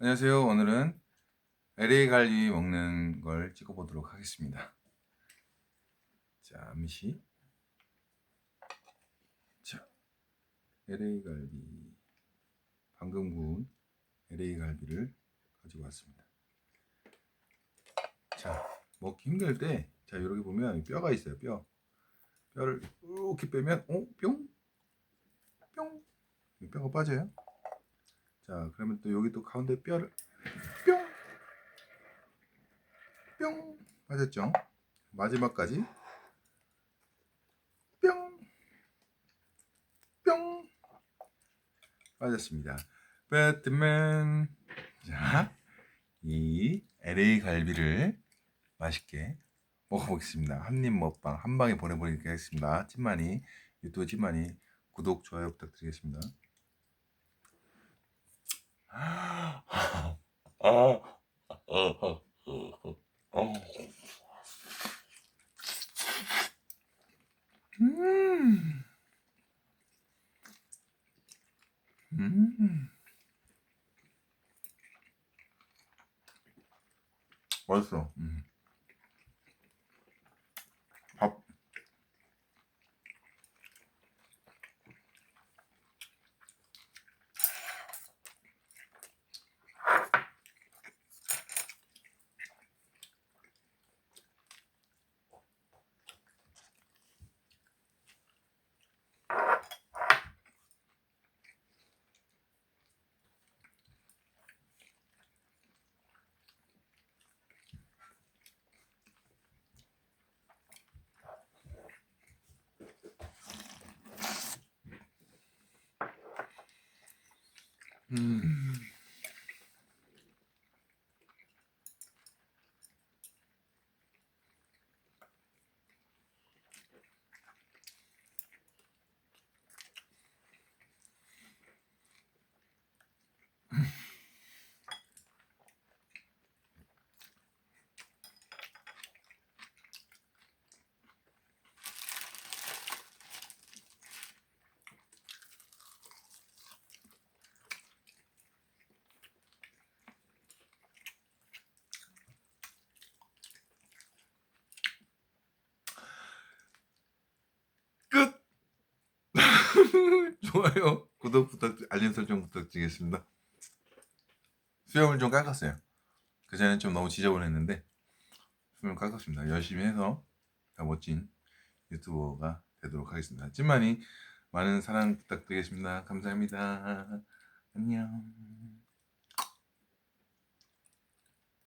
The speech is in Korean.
안녕하세요. 오늘은 LA 갈비 먹는 걸 찍어보도록 하겠습니다. 잠시. 자, LA 갈비. 방금 구운 LA 갈비를 가지고 왔습니다. 자, 먹기 힘들 때, 자, 이렇게 보면 뼈가 있어요, 뼈. 뼈를 이렇게 빼면, 어? 뿅? 뿅? 이 뼈가 빠져요. 자, 그러면 또 여기 또 가운데 뼈를 뿅! 뿅! 빠졌죠? 마지막까지 뿅! 뿅! 빠졌습니다. 배트맨! 자, 이 LA 갈비를 맛있게 먹어보겠습니다. 한입 먹방 한 방에 보내보겠습니다. 찐만이 유튜브 찐만이 구독 좋아요 부탁드리겠습니다. 음. 음. 맛있어. 음. 음. 좋아요, 구독 부탁, 알림 설정 부탁드리겠습니다. 수염을 좀 깎았어요. 그 전에 좀 너무 지저분했는데 수염을 깎았습니다. 열심히 해서 더 멋진 유튜버가 되도록 하겠습니다. 찐만이 많은 사랑 부탁드리겠습니다. 감사합니다. 안녕.